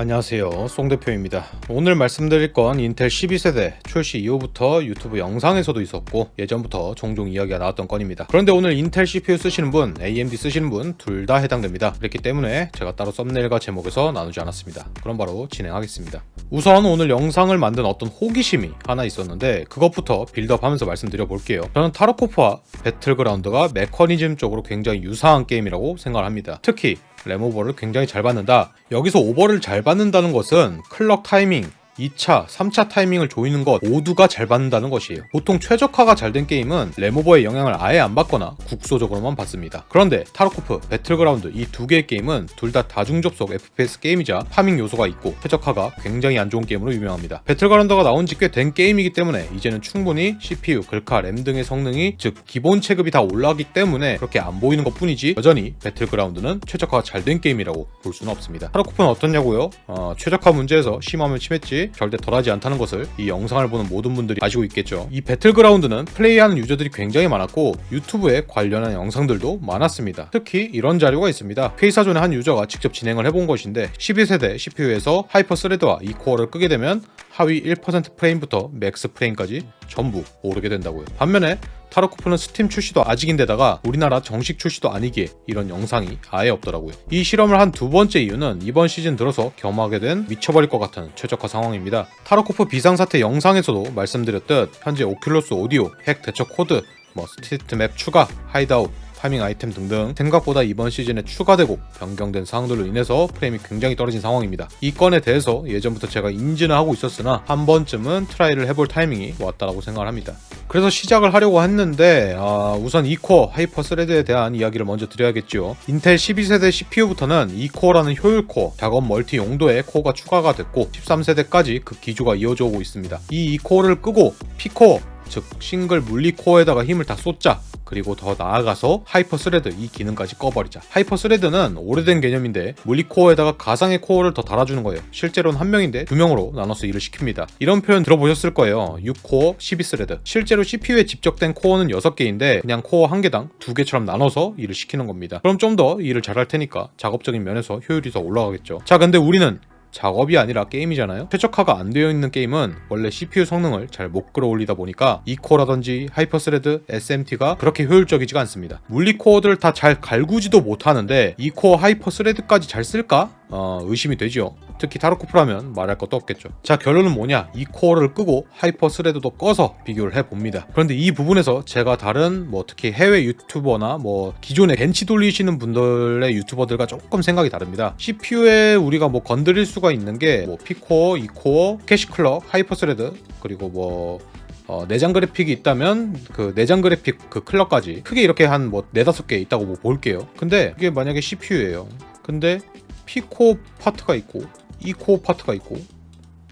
안녕하세요. 송 대표입니다. 오늘 말씀드릴 건 인텔 12세대 출시 이후부터 유튜브 영상에서도 있었고 예전부터 종종 이야기가 나왔던 건입니다. 그런데 오늘 인텔 CPU 쓰시는 분 AMD 쓰시는 분 둘 다 해당됩니다. 그렇기 때문에 제가 따로 썸네일과 제목에서 나누지 않았습니다. 그럼 바로 진행하겠습니다. 우선 오늘 영상을 만든 어떤 호기심이 하나 있었는데 그것부터 빌드업 하면서 말씀드려 볼게요. 저는 타로코프와 배틀그라운드가 메커니즘 쪽으로 굉장히 유사한 게임이라고 생각을 합니다. 특히 램오버를 굉장히 잘 받는다. 여기서 오버를 잘 받는다는 것은 클럭 타이밍, 2차, 3차 타이밍을 조이는 것 모두가 잘 받는다는 것이에요. 보통 최적화가 잘 된 게임은 램오버의 영향을 아예 안 받거나 국소적으로만 받습니다. 그런데 타르코프, 배틀그라운드 이 두 개의 게임은 둘 다 다중 접속 FPS 게임이자 파밍 요소가 있고 최적화가 굉장히 안 좋은 게임으로 유명합니다. 배틀그라운드가 나온 지 꽤 된 게임이기 때문에 이제는 충분히 CPU, 글카, 램 등의 성능이 즉 기본 체급이 다 올라가기 때문에 그렇게 안 보이는 것 뿐이지 여전히 배틀그라운드는 최적화가 잘 된 게임이라고 볼 수는 없습니다. 타르코프는 어떻냐고요? 어, 최적화 문제에서 심하면 심했지 절대 덜하지 않다는 것을 이 영상을 보는 모든 분들이 아시고 있겠죠. 이 배틀그라운드는 플레이하는 유저들이 굉장히 많았고 유튜브에 관련한 영상들도 많았습니다. 특히 이런 자료가 있습니다. 페이사존의 한 유저가 직접 진행을 해본 것인데 12세대 CPU에서 하이퍼 스레드와 이 코어를 끄게 되면 하위 1% 프레임부터 맥스 프레임까지 전부 오르게 된다고요. 반면에 타로코프는 스팀 출시도 아직인데다가 우리나라 정식 출시도 아니기에 이런 영상이 아예 없더라고요. 이 실험을 한 두 번째 이유는 이번 시즌 들어서 겸하게 된 미쳐버릴 것 같은 최적화 상황입니다. 타로코프 비상사태 영상에서도 말씀드렸듯 현재 오큘러스 오디오, 핵 대처 코드, 뭐 스트리트 맵 추가, 하이드아웃, 파밍 아이템 등등 생각보다 이번 시즌에 추가되고 변경된 사항들로 인해서 프레임이 굉장히 떨어진 상황입니다. 이 건에 대해서 예전부터 제가 인지는 하고 있었으나 한 번쯤은 트라이를 해볼 타이밍이 왔다라고 생각을 합니다. 그래서 시작을 하려고 했는데 아, 우선 2코어 하이퍼 스레드에 대한 이야기를 먼저 드려야겠죠. 인텔 12세대 CPU부터는 2코어라는 효율 코어, 작업 멀티 용도의 코어가 추가가 됐고 13세대까지 그 기조가 이어져 오고 있습니다. 이 2코어를 끄고 P코어 즉 싱글 물리 코어에다가 힘을 다 쏟자. 그리고 더 나아가서 하이퍼 스레드 이 기능까지 꺼버리자. 하이퍼 스레드는 오래된 개념인데 물리 코어에다가 가상의 코어를 더 달아주는 거예요. 실제로는 한 명인데 두 명으로 나눠서 일을 시킵니다. 이런 표현 들어보셨을 거예요. 6코어 12스레드. 실제로 CPU에 집적된 코어는 6개인데 그냥 코어 한 개당 두 개처럼 나눠서 일을 시키는 겁니다. 그럼 좀 더 일을 잘할 테니까 작업적인 면에서 효율이 더 올라가겠죠. 자 근데 우리는 작업이 아니라 게임이잖아요. 최적화가 안 되어 있는 게임은 원래 CPU 성능을 잘 못 끌어올리다 보니까 이코어라든지 하이퍼스레드, SMT가 그렇게 효율적이지가 않습니다. 물리 코어들을 다잘 갈구지도 못하는데 이코어 하이퍼스레드까지 잘 쓸까? 어, 의심이 되죠. 특히 타르코프라면 말할 것도 없겠죠. 자 결론은 뭐냐? 이 코어를 끄고 하이퍼 스레드도 꺼서 비교를 해봅니다. 그런데 이 부분에서 제가 다른 뭐 특히 해외 유튜버나 뭐 기존에 벤치 돌리시는 분들의 유튜버들과 조금 생각이 다릅니다. CPU에 우리가 뭐 건드릴 수가 있는 게뭐 P코어, E코어, 캐시클럭, 하이퍼 스레드 그리고 뭐 어, 내장 그래픽이 있다면 그 내장 그래픽 그 클럭까지 크게 이렇게 한 뭐 네다섯 개 있다고 뭐 볼게요. 근데 이게 만약에 CPU예요. 근데 P코어 파트가 있고 E코어 파트가 있고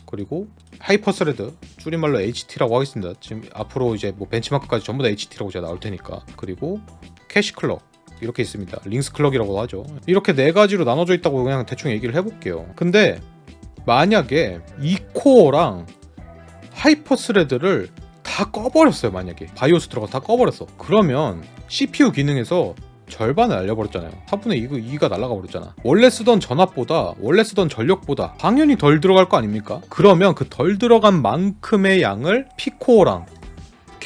그리고 하이퍼 스레드 줄임말로 HT라고 하겠습니다. 지금 앞으로 이제 뭐 벤치마크까지 전부 다 HT라고 제가 나올 테니까 그리고 캐시 클럭 이렇게 있습니다. 링스 클럭이라고 하죠. 이렇게 네 가지로 나눠져 있다고 그냥 대충 얘기를 해볼게요. 근데 만약에 E코어랑 하이퍼 스레드를 다 꺼버렸어요. 만약에 바이오스 들어가 다 꺼버렸어. 그러면 CPU 기능에서 절반을 날려버렸잖아요. 4분의 2, 2가 날아가 버렸잖아. 원래 쓰던 전압보다, 원래 쓰던 전력보다 당연히 덜 들어갈 거 아닙니까? 그러면 그 덜 들어간 만큼의 양을 피코어랑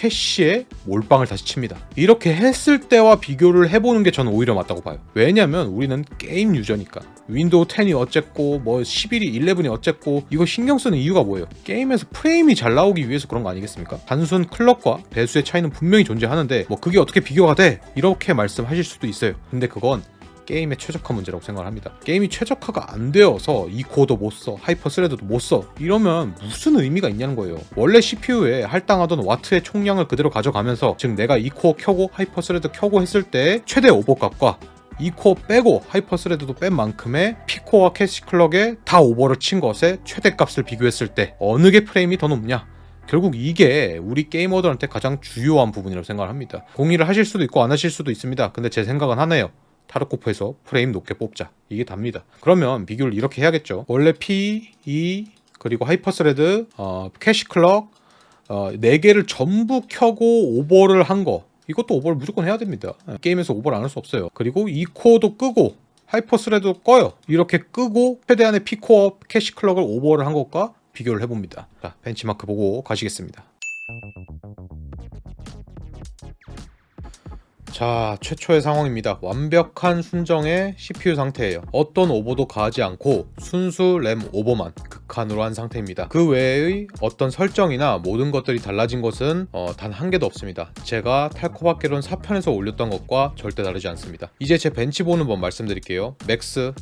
캐시에 몰빵을 다시 칩니다. 이렇게 했을 때와 비교를 해보는 게 저는 오히려 맞다고 봐요. 왜냐면 우리는 게임 유저니까. 윈도우 10이 어쨌고, 뭐 11이 11이 어쨌고, 이거 신경 쓰는 이유가 뭐예요? 게임에서 프레임이 잘 나오기 위해서 그런 거 아니겠습니까? 단순 클럭과 배수의 차이는 분명히 존재하는데, 뭐 그게 어떻게 비교가 돼? 이렇게 말씀하실 수도 있어요. 근데 그건 게임의 최적화 문제라고 생각을 합니다. 게임이 최적화가 안 되어서 이 코어도 못 써, 하이퍼 스레드도 못 써. 이러면 무슨 의미가 있냐는 거예요. 원래 CPU에 할당하던 와트의 총량을 그대로 가져가면서 즉 내가 이 코어 켜고 하이퍼 스레드 켜고 했을 때 최대 오버값과 이 코어 빼고 하이퍼 스레드도 뺀 만큼의 피코어와 캐시 클럭에 다 오버를 친 것의 최대값을 비교했을 때 어느 게 프레임이 더 높냐? 결국 이게 우리 게이머들한테 가장 주요한 부분이라고 생각을 합니다. 공의를 하실 수도 있고 안 하실 수도 있습니다. 근데 제 생각은 하나예요. 타르코프에서 프레임 높게 뽑자. 이게 답니다. 그러면 비교를 이렇게 해야겠죠. 원래 P, E, 그리고 하이퍼스레드, 어, 캐시클럭, 어, 4개를 전부 켜고 오버를 한 거. 이것도 오버를 무조건 해야 됩니다. 게임에서 오버를 안 할 수 없어요. 그리고 이 코어도 끄고 하이퍼 스레도 꺼요. 이렇게 끄고 최대한의 피코어 캐시 클럭을 오버를 한 것과 비교를 해봅니다. 자, 벤치마크 보고 가시겠습니다. 자, 최초의 상황입니다. 완벽한 순정의 CPU 상태예요. 어떤 오버도 가하지 않고 순수 램 오버만 극한으로 한 상태입니다. 그 외의 어떤 설정이나 모든 것들이 달라진 것은 어, 단 한 개도 없습니다. 제가 탈코바케론 4편에서 올렸던 것과 절대 다르지 않습니다. 이제 제 벤치 보는 법 말씀드릴게요. 맥스,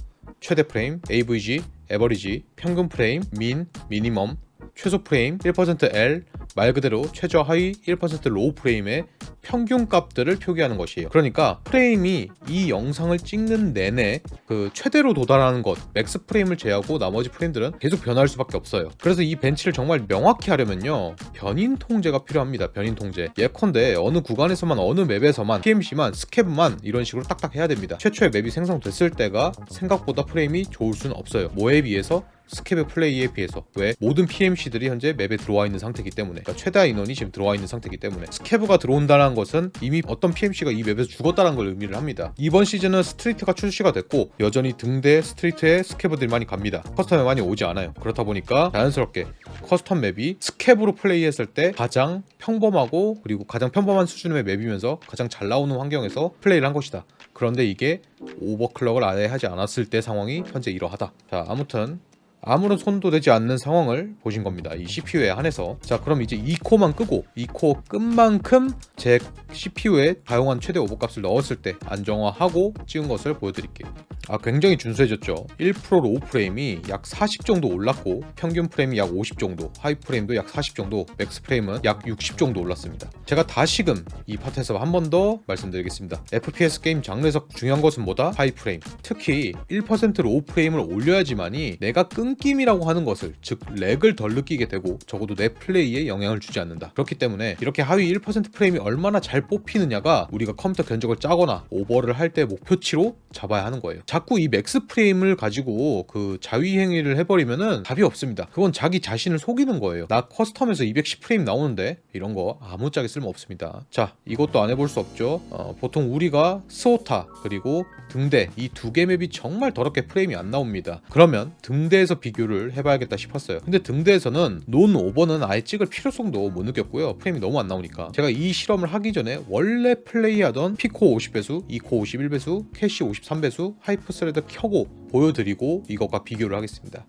최대 프레임, AVG, 에버리지, 평균 프레임, 민, 미니멈, 최소 프레임 1% L 말 그대로 최저 하위 1% 로우 프레임의 평균 값들을 표기하는 것이에요. 그러니까 프레임이 이 영상을 찍는 내내 그 최대로 도달하는 것, 맥스 프레임을 제외하고 나머지 프레임들은 계속 변할 수밖에 없어요. 그래서 이 벤치를 정말 명확히 하려면요. 변인 통제가 필요합니다. 변인 통제. 예컨대 어느 구간에서만 어느 맵에서만 PMC만 스캡만 이런 식으로 딱딱 해야 됩니다. 최초의 맵이 생성됐을 때가 생각보다 프레임이 좋을 수는 없어요. 뭐에 비해서 스캡의 플레이에 비해서 왜 모든 PMC들이 현재 맵에 들어와 있는 상태이기 때문에 그러니까 최다 인원이 지금 들어와 있는 상태이기 때문에 스캐브가 들어온다는 것은 이미 어떤 PMC가 이 맵에서 죽었다는 걸 의미를 합니다. 이번 시즌은 스트리트가 출시가 됐고 여전히 등대 스트리트에 스캐브들이 많이 갑니다. 커스텀에 많이 오지 않아요. 그렇다 보니까 자연스럽게 커스텀 맵이 스캡으로 플레이했을 때 가장 평범하고 그리고 가장 평범한 수준의 맵이면서 가장 잘 나오는 환경에서 플레이를 한 것이다. 그런데 이게 오버클럭을 아예 하지 않았을 때 상황이 현재 이러하다. 자, 아무튼 아무런 손도 되지 않는 상황을 보신 겁니다. 이 CPU에 한해서. 자, 그럼 이제 2코만 끄고 2코 끈 만큼 제 CPU에 가용한 최대 오버값을 넣었을 때 안정화하고 찍은 것을 보여드릴게요. 아, 굉장히 준수해졌죠. 1% 로우 프레임이 약 40 정도 올랐고 평균 프레임이 약 50 정도, 하이 프레임도 약 40 정도, 맥스 프레임은 약 60 정도 올랐습니다. 제가 다시금 이 파트에서 한 번 더 말씀드리겠습니다. FPS 게임 장르에서 중요한 것은 뭐다? 하이 프레임. 특히 1% 로우 프레임을 올려야지만이 내가 끊김이라고 하는 것을 즉 렉을 덜 느끼게 되고 적어도 내 플레이에 영향을 주지 않는다. 그렇기 때문에 이렇게 하위 1% 프레임이 얼마나 잘 뽑히느냐가 우리가 컴퓨터 견적을 짜거나 오버를 할 때 목표치로 잡아야 하는 거예요. 자꾸 이 맥스 프레임을 가지고 그 자위 행위를 해버리면은 답이 없습니다. 그건 자기 자신을 속이는 거예요. 나 커스텀에서 210 프레임 나오는데 이런 거 아무짝에 쓸모 없습니다. 자, 이것도 안 해볼 수 없죠. 어, 보통 우리가 스오타 그리고 등대 이 두 개 맵이 정말 더럽게 프레임이 안 나옵니다. 그러면 등대에서 비교를 해봐야겠다 싶었어요. 근데 등대에서는 논 오버는 아예 찍을 필요성도 못 느꼈고요. 프레임이 너무 안 나오니까 제가 이 실험을 하기 전에 원래 플레이하던 피코 50배수, 2코 51배수, 캐시 53배수, 하이프 스레드 켜고 보여드리고 이것과 비교를 하겠습니다.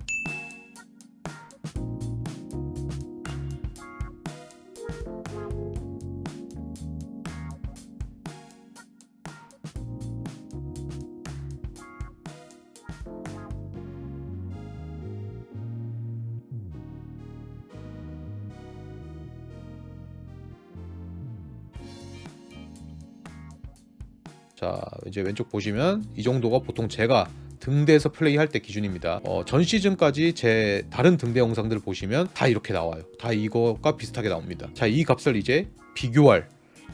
자 이제 왼쪽 보시면 이 정도가 보통 제가 등대에서 플레이할 때 기준입니다. 어, 전 시즌까지 제 다른 등대 영상들을 보시면 다 이렇게 나와요. 다 이거가 비슷하게 나옵니다. 자, 이 값을 이제 비교할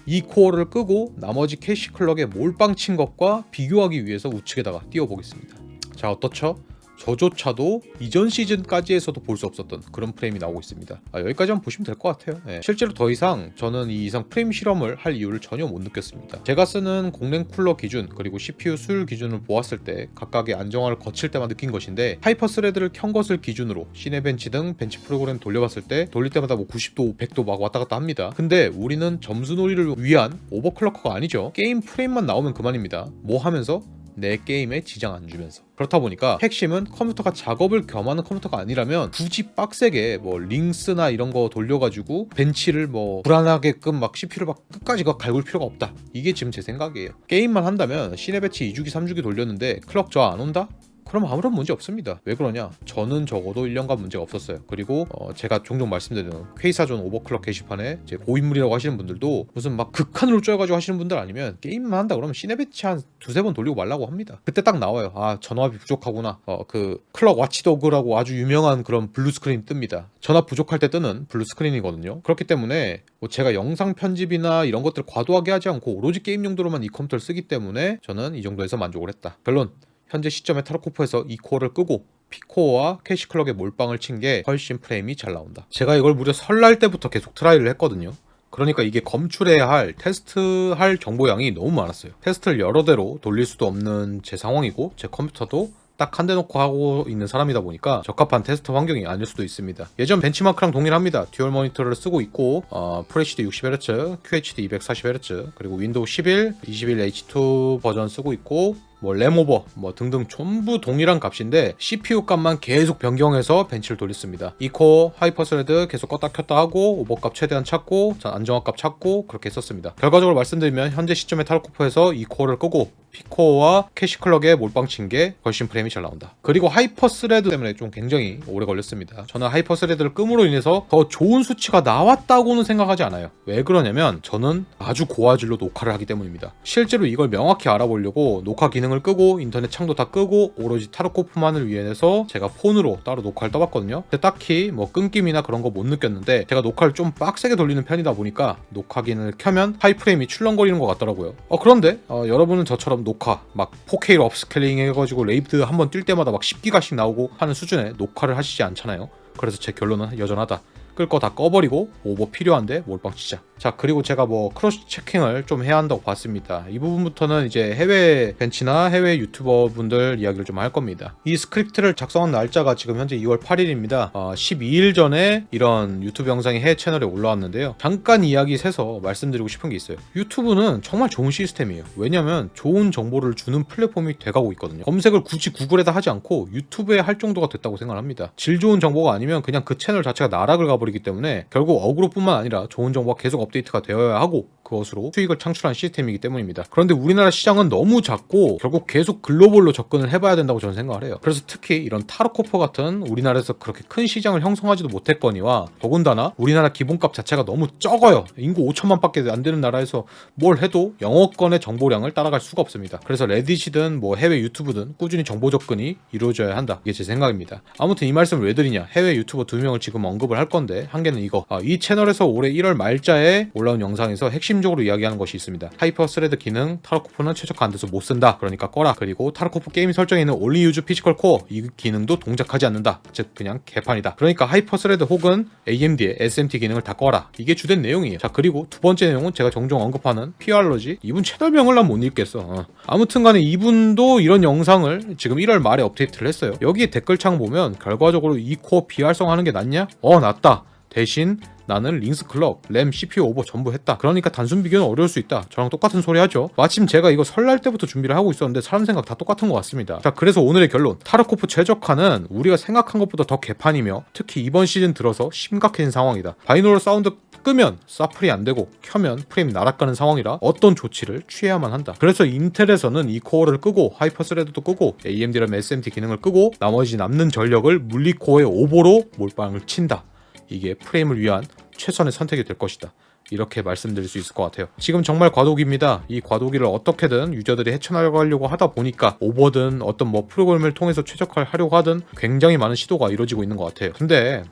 이 코어를 끄고 나머지 캐시 클럭에 몰빵 친 것과 비교하기 위해서 우측에다가 띄워 보겠습니다. 자, 어떻죠? 저조차도 이전 시즌까지에서도 볼 수 없었던 그런 프레임이 나오고 있습니다. 아, 여기까지만 보시면 될 것 같아요. 예. 실제로 더 이상 저는 이 이상 프레임 실험을 할 이유를 전혀 못 느꼈습니다. 제가 쓰는 공랭 쿨러 기준 그리고 CPU 수율 기준을 보았을 때 각각의 안정화를 거칠 때만 느낀 것인데 하이퍼 스레드를 켠 것을 기준으로 시네벤치 등 벤치 프로그램 돌려봤을 때 돌릴 때마다 뭐 90도, 100도 막 왔다 갔다 합니다. 근데 우리는 점수 놀이를 위한 오버클럭커가 아니죠. 게임 프레임만 나오면 그만입니다. 뭐 하면서 내 게임에 지장 안 주면서. 그렇다 보니까 핵심은 컴퓨터가 작업을 겸하는 컴퓨터가 아니라면 굳이 빡세게 뭐 링스나 이런 거 돌려가지고 벤치를 뭐 불안하게끔 막 CPU를 막 끝까지 가 갈굴 필요가 없다. 이게 지금 제 생각이에요. 게임만 한다면 시내 배치 2주기 3주기 돌렸는데 클럭 저하 안 온다? 그럼 아무런 문제 없습니다. 왜 그러냐? 저는 적어도 1년간 문제가 없었어요. 그리고 어, 제가 종종 말씀드리는 K사전 오버클럭 게시판에 이제 고인물이라고 하시는 분들도 무슨 막 극한으로 쪼여가지고 하시는 분들 아니면 게임만 한다 그러면 시네배치 한 두세 번 돌리고 말라고 합니다. 그때 딱 나와요. 아 전압이 부족하구나. 어, 그 클럭 와치도그라고 아주 유명한 그런 블루 스크린 뜹니다. 전압 부족할 때 뜨는 블루 스크린이거든요. 그렇기 때문에 뭐 제가 영상 편집이나 이런 것들 과도하게 하지 않고 오로지 게임 용도로만 이 컴퓨터를 쓰기 때문에 저는 이 정도에서 만족을 했다. 결론 현재 시점에 타르코프에서 이 코어를 끄고 피코어와 캐시클럭에 몰빵을 친 게 훨씬 프레임이 잘 나온다. 제가 이걸 무려 설날 때부터 계속 트라이를 했거든요. 그러니까 이게 검출해야 할 테스트할 정보량이 너무 많았어요. 테스트를 여러 대로 돌릴 수도 없는 제 상황이고 제 컴퓨터도 딱 한 대 놓고 하고 있는 사람이다 보니까 적합한 테스트 환경이 아닐 수도 있습니다. 예전 벤치마크랑 동일합니다. 듀얼 모니터를 쓰고 있고 어, FHD 60Hz, QHD 240Hz, 그리고 윈도우 11, 21H2 버전 쓰고 있고 뭐 램오버 뭐 등등 전부 동일한 값인데 CPU 값만 계속 변경해서 벤치를 돌렸습니다. 이코어 하이퍼스레드 계속 껐다 켰다 하고 오버 값 최대한 찾고 전 안정화 값 찾고 그렇게 했었습니다. 결과적으로 말씀드리면 현재 시점에 타르코프에서 이코어를 끄고 피코어와 캐시클럭에 몰빵 친게 훨씬 프레임이 잘 나온다. 그리고 하이퍼 스레드 때문에 좀 굉장히 오래 걸렸습니다. 저는 하이퍼 스레드를 끔으로 인해서 더 좋은 수치가 나왔다고는 생각하지 않아요. 왜 그러냐면 저는 아주 고화질로 녹화를 하기 때문입니다. 실제로 이걸 명확히 알아보려고 녹화 기능을 끄고 인터넷 창도 다 끄고 오로지 타르코프만을 위해서 제가 폰으로 따로 녹화를 떠봤거든요. 근데 딱히 뭐 끊김이나 그런 거 못 느꼈는데 제가 녹화를 좀 빡세게 돌리는 편이다 보니까 녹화 기능을 켜면 하이프레임이 출렁거리는 것 같더라고요. 어 그런데 어, 여러분은 저처럼 녹화 막 4K로 업스케일링 해가지고 레이드 한번 뛸 때마다 막 10기가씩 나오고 하는 수준의 녹화를 하시지 않잖아요. 그래서 제 결론은 여전하다. 끌 거 다 꺼버리고 오버 필요한데 몰빵 치자. 자 그리고 제가 뭐 크로스 체킹을 좀 해야 한다고 봤습니다. 이 부분부터는 이제 해외 벤치나 해외 유튜버 분들 이야기를 좀 할 겁니다. 이 스크립트를 작성한 날짜가 지금 현재 2월 8일입니다. 어, 12일 전에 이런 유튜브 영상이 해외 채널에 올라왔는데요. 잠깐 이야기 세서 말씀드리고 싶은 게 있어요. 유튜브는 정말 좋은 시스템이에요. 왜냐면 좋은 정보를 주는 플랫폼이 돼가고 있거든요. 검색을 굳이 구글에다 하지 않고 유튜브에 할 정도가 됐다고 생각합니다. 질 좋은 정보가 아니면 그냥 그 채널 자체가 나락을 가버리 기 때문에 결국 어그로뿐만 아니라 좋은 정보가 계속 업데이트가 되어야 하고 그것으로 수익을 창출한 시스템이기 때문입니다. 그런데 우리나라 시장은 너무 작고 결국 계속 글로벌로 접근을 해봐야 된다고 저는 생각을 해요. 그래서 특히 이런 타르코퍼 같은 우리나라에서 그렇게 큰 시장을 형성하지도 못했거니와 더군다나 우리나라 기본값 자체가 너무 적어요. 인구 5천만 밖에 안 되는 나라에서 뭘 해도 영어권의 정보량을 따라갈 수가 없습니다. 그래서 레딧이든 뭐 해외 유튜브든 꾸준히 정보 접근이 이루어져야 한다. 이게 제 생각입니다. 아무튼 이 말씀을 왜 드리냐? 해외 유튜버 두 명을 지금 언급을 할 건데 한 개는 이거. 아, 이 채널에서 올해 1월 말자에 올라온 영상에서 핵심 적으로 이야기하는 것이 있습니다. 하이퍼 스레드 기능 타르코프는 최적화 안 돼서 못 쓴다. 그러니까 꺼라. 그리고 타르코프 게임 설정에 있는 올리 유즈 피지컬 코어 이 기능도 동작하지 않는다. 즉 그냥 개판이다. 그러니까 하이퍼 스레드 혹은 AMD의 SMT 기능을 다 꺼라. 이게 주된 내용이에요. 자 그리고 두 번째 내용은 제가 종종 언급하는 피알러지. 이분 채널명을 난 못 읽겠어. 어. 아무튼간에 이분도 이런 영상을 지금 1월 말에 업데이트를 했어요. 여기 댓글창 보면 결과적으로 이 코어 비활성하는 게 낫냐? 어 낫다. 대신 나는 링스 클럽, 램, CPU 오버 전부 했다. 그러니까 단순 비교는 어려울 수 있다. 저랑 똑같은 소리 하죠. 마침 제가 이거 설날 때부터 준비를 하고 있었는데 사람 생각 다 똑같은 것 같습니다. 자, 그래서 오늘의 결론. 타르코프 최적화는 우리가 생각한 것보다 더 개판이며 특히 이번 시즌 들어서 심각해진 상황이다. 바이노럴 사운드 끄면 사플이 안 되고 켜면 프레임 날아가는 상황이라 어떤 조치를 취해야만 한다. 그래서 인텔에서는 이 코어를 끄고 하이퍼스레드도 끄고 AMD랑 SMT 기능을 끄고 나머지 남는 전력을 물리코어의 오버로 몰빵을 친다. 이게 프레임을 위한 최선의 선택이 될 것이다. 이렇게 말씀드릴 수 있을 것 같아요. 지금 정말 과도기입니다. 이 과도기를 어떻게든 유저들이 헤쳐나가려고 하다 보니까 오버든 어떤 뭐 프로그램을 통해서 최적화를 하려고 하든 굉장히 많은 시도가 이루어지고 있는 것 같아요. 근데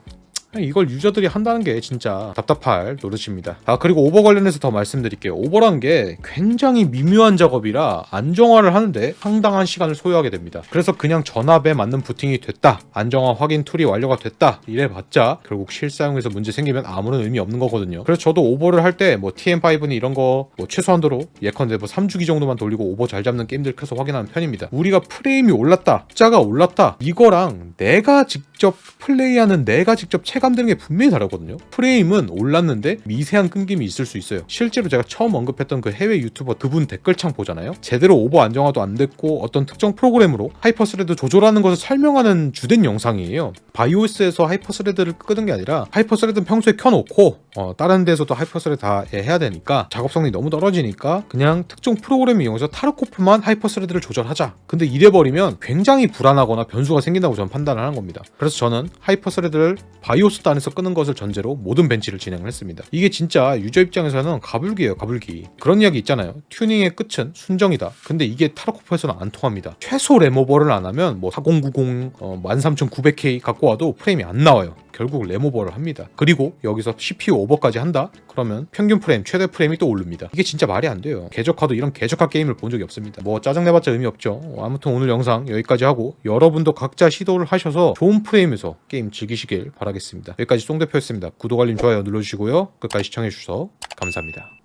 이걸 유저들이 한다는 게 진짜 답답할 노릇입니다. 아 그리고 오버 관련해서 더 말씀드릴게요. 오버란 게 굉장히 미묘한 작업이라 안정화를 하는데 상당한 시간을 소요하게 됩니다. 그래서 그냥 전압에 맞는 부팅이 됐다, 안정화 확인 툴이 완료가 됐다 이래봤자 결국 실사용에서 문제 생기면 아무런 의미 없는 거거든요. 그래서 저도 오버를 할 때 뭐 TM5는 이런 거 뭐 최소한도로 예컨대 뭐 3주기 정도만 돌리고 오버 잘 잡는 게임들 켜서 확인하는 편입니다. 우리가 프레임이 올랐다, 숫자가 올랐다 이거랑 내가 직접 플레이하는 내가 직접 체감 되는 게 분명히 다르거든요. 프레임은 올랐는데 미세한 끊김이 있을 수 있어요. 실제로 제가 처음 언급했던 그 해외 유튜버 그분 댓글창 보잖아요. 제대로 오버 안정화도 안 됐고 어떤 특정 프로그램으로 하이퍼스레드 조절하는 것을 설명하는 주된 영상이에요. 바이오스에서 하이퍼스레드를 끄는 게 아니라 하이퍼스레드는 평소에 켜놓고 어, 다른 데서도 하이퍼스레드 다 해야 되니까 작업성이 너무 떨어지니까 그냥 특정 프로그램 이용해서 타르코프만 하이퍼스레드를 조절하자. 근데 이래버리면 굉장히 불안하거나 변수가 생긴다고 저는 판단을 하는 겁니다. 그래서 저는 하이퍼스레드를 바이오스 단에서 끄는 것을 전제로 모든 벤치를 진행을 했습니다. 이게 진짜 유저 입장에서는 가불기예요, 가불기. 그런 이야기 있잖아요. 튜닝의 끝은 순정이다. 근데 이게 타르코프에서는 안 통합니다. 최소 램오버를 안 하면 뭐 4090, 어, 13900K 갖고 와도 프레임이 안 나와요. 결국 램오버를 합니다. 그리고 여기서 CPU 오버까지 한다? 그러면 평균 프레임, 최대 프레임이 또 오릅니다. 이게 진짜 말이 안 돼요. 개적화도 이런 개적화 게임을 본 적이 없습니다. 뭐 짜증내봤자 의미 없죠. 아무튼 오늘 영상 여기까지 하고 여러분도 각자 시도를 하셔서 좋은 프레임에서 게임 즐기시길 바라겠 여기까지 송 대표였습니다. 구독 알림 좋아요 눌러주시고요. 끝까지 시청해주셔서 감사합니다.